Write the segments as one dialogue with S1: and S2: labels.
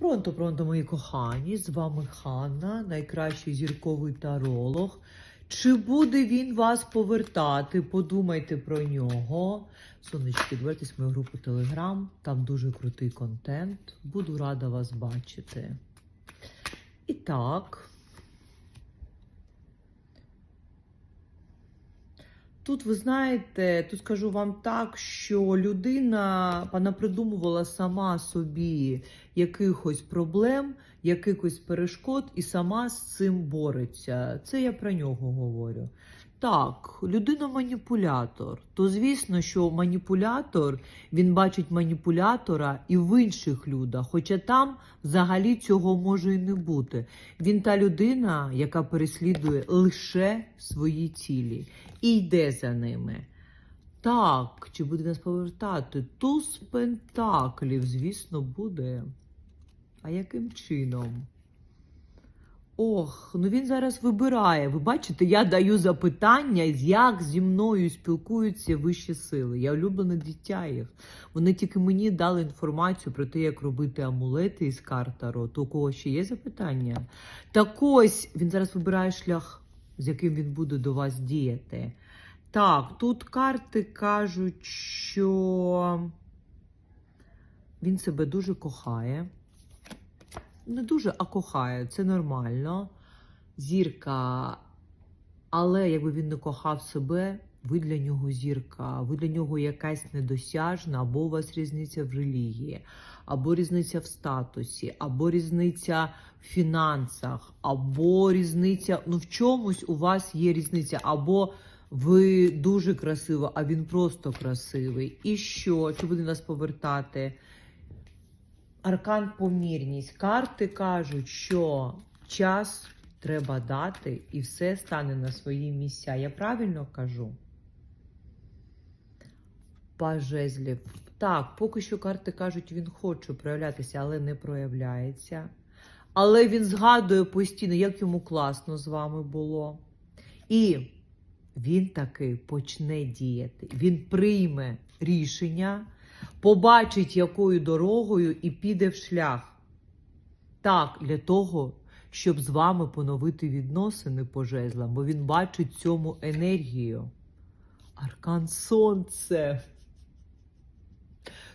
S1: Пронто, пронто, мої кохані, з вами Ханна, найкращий зірковий таролог. Чи буде він вас повертати? Подумайте про нього. Сонечки, дивитесь мою групу Телеграм, там дуже крутий контент. Буду рада вас бачити. І так. Тут ви знаєте, тут скажу вам так, що людина понапридумувала сама собі якихось проблем, якихось перешкод і сама з цим бореться. Це я про нього говорю. Так, людина маніпулятор. То звісно, що маніпулятор він бачить маніпулятора і в інших людях, хоча там взагалі цього може і не бути. Він та людина, яка переслідує лише свої цілі і йде за ними. Так, чи буде нас повертати? Туз пентаклів, звісно, буде. А яким чином? Ох, ну він зараз вибирає. Ви бачите, я даю запитання, як зі мною спілкуються вищі сили. Я улюблене дитя їх. Вони тільки мені дали інформацію про те, як робити амулети із карт Таро. То у кого ще є запитання? Так ось він зараз вибирає шлях, з яким він буде до вас діяти. Так, тут карти кажуть, що він себе дуже кохає. Не дуже, а кохає, це нормально. Зірка, але якби він не кохав себе, ви для нього зірка, ви для нього якась недосяжна, або у вас різниця в релігії, або різниця в статусі, або різниця в фінансах, або різниця, ну в чомусь у вас є різниця, або ви дуже красива, а він просто красивий. І що? Чи буде нас повертати? Аркан помірність. Карти кажуть, що час треба дати і все стане на свої місця. Я правильно кажу? Пажезлів. Так, поки що карти кажуть, він хоче проявлятися, але не проявляється. Але він згадує постійно, як йому класно з вами було. І він таки почне діяти. Він прийме рішення, побачить, якою дорогою і піде в шлях. Так, для того, щоб з вами поновити відносини по жезлам, бо він бачить цьому енергію. Аркан Сонце.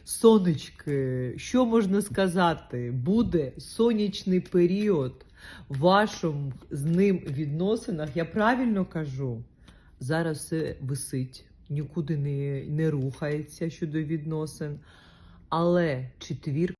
S1: Сонечки, що можна сказати? Буде сонячний період в вашому з ним відносинах. Я правильно кажу? Зараз все висить, нікуди не, не рухається щодо відносин. Але четвірка.